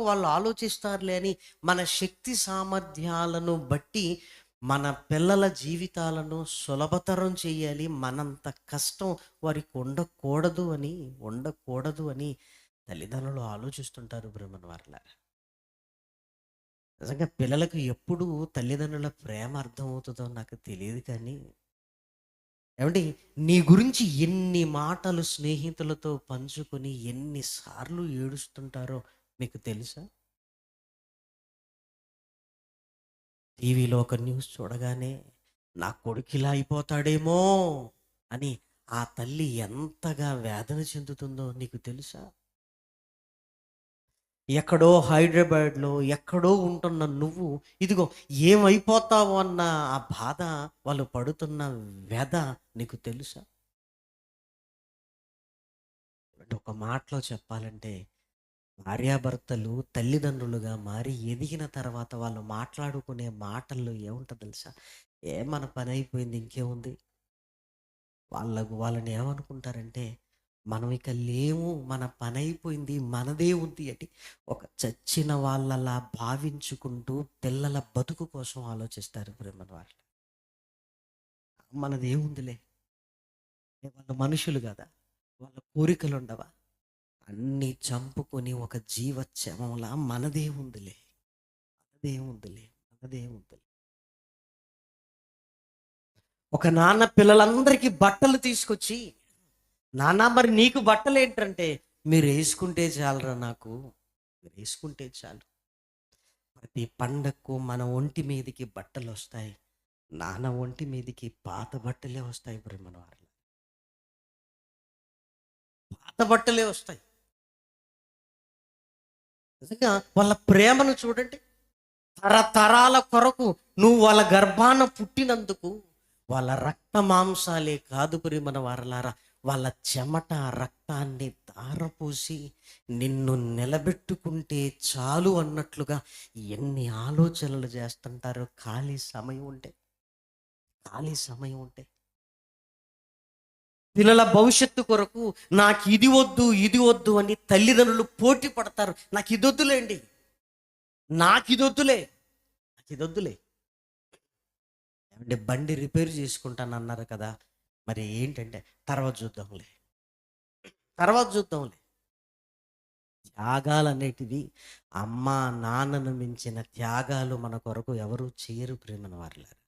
వరకు వాళ్ళు ఆలోచిస్తారులే అని మన శక్తి సామర్థ్యాలను బట్టి మన పిల్లల జీవితాలను సులభతరం చేయాలి మనంత కష్టం వారికి ఉండకూడదు అని ఉండకూడదు అని తల్లిదండ్రులు ఆలోచిస్తుంటారు బ్రహ్మన్ వారులారా. నిజంగా పిల్లలకు ఎప్పుడు తల్లిదండ్రుల ప్రేమ అర్థమవుతుందో నాకు తెలియదు కానీ ఏమండి నీ గురించి ఎన్ని మాటలు స్నేహితులతో పంచుకొని ఎన్నిసార్లు ఏడుస్తుంటారో మీకు తెలుసా? టీవీలో ఒక న్యూస్ చూడగానే నా కొడుకు ఇలా అయిపోతాడేమో అని ఆ తల్లి ఎంతగా వేదన చెందుతుందో నీకు తెలుసా? ఎక్కడో హైదరాబాద్లో ఎక్కడో ఉంటున్న నువ్వు ఇదిగో ఏమైపోతావు అన్న ఆ బాధ వాళ్ళు పడుతున్న వ్యధ నీకు తెలుసా? ఒక మాటలో చెప్పాలంటే భార్యాభర్తలు తల్లిదండ్రులుగా మారి ఎదిగిన తర్వాత వాళ్ళు మాట్లాడుకునే మాటల్లో ఏముంటుంది తెలుసా? ఏ మన పని అయిపోయింది ఇంకేముంది? వాళ్ళకు వాళ్ళని ఏమనుకుంటారంటే మనం ఇక లేము మన పని అయిపోయింది మనదే ఉంది అని ఒక చచ్చిన వాళ్ళలా భావించుకుంటూ పిల్లల బతుకు కోసం ఆలోచిస్తారు ప్రేమ వాళ్ళు. మనదేముందిలే? వాళ్ళు వాళ్ళ మనుషులు కదా? వాళ్ళ కోరికలు ఉండవా అన్నీ చంపుకొని ఒక జీవ చమంలా మనదే ఉందిలే మనదే ఉందిలే మనదే ఉందిలే ఒక నాన్న పిల్లలందరికీ బట్టలు తీసుకొచ్చి నాన్న మరి నీకు బట్టలు ఏంటంటే మీరు వేసుకుంటే చాలరా నాకు మీరు వేసుకుంటే చాలు. ప్రతి పండక్కు మన ఒంటి మీదకి బట్టలు వస్తాయి నాన్న ఒంటి మీదకి పాత బట్టలే వస్తాయి బ్రహ్మణ వారిలో పాత బట్టలే వస్తాయి. నిజంగా వాళ్ళ ప్రేమను చూడండి. తరతరాల కొరకు నువ్వు వాళ్ళ గర్భాన పుట్టినందుకు వాళ్ళ రక్త మాంసాలే కాదు ప్రేమన వారలారా వాళ్ళ చెమట రక్తాన్ని ధారపోసి నిన్ను నిలబెట్టుకుంటే చాలు అన్నట్లుగా ఎన్ని ఆలోచనలు చేస్తుంటారో ఖాళీ సమయం ఉంటే ఖాళీ సమయం ఉంటే. పిల్లల భవిష్యత్తు కొరకు నాకు ఇది వద్దు ఇది వద్దు అని తల్లిదండ్రులు పోటీ పడతారు. నాకు ఇది వద్దులేండి. నాకు ఇది వద్దులే. నాకు ఇది వద్దులే. బండి రిపేర్ చేసుకుంటాను అన్నారు కదా. మరి ఏంటంటే తర్వాత చూద్దాంలే. తర్వాత చూద్దాంలే. త్యాగాలు అనేటివి అమ్మ నాన్నను మించిన త్యాగాలు మన కొరకు ఎవరు చేయరు ప్రేమన వారిలారు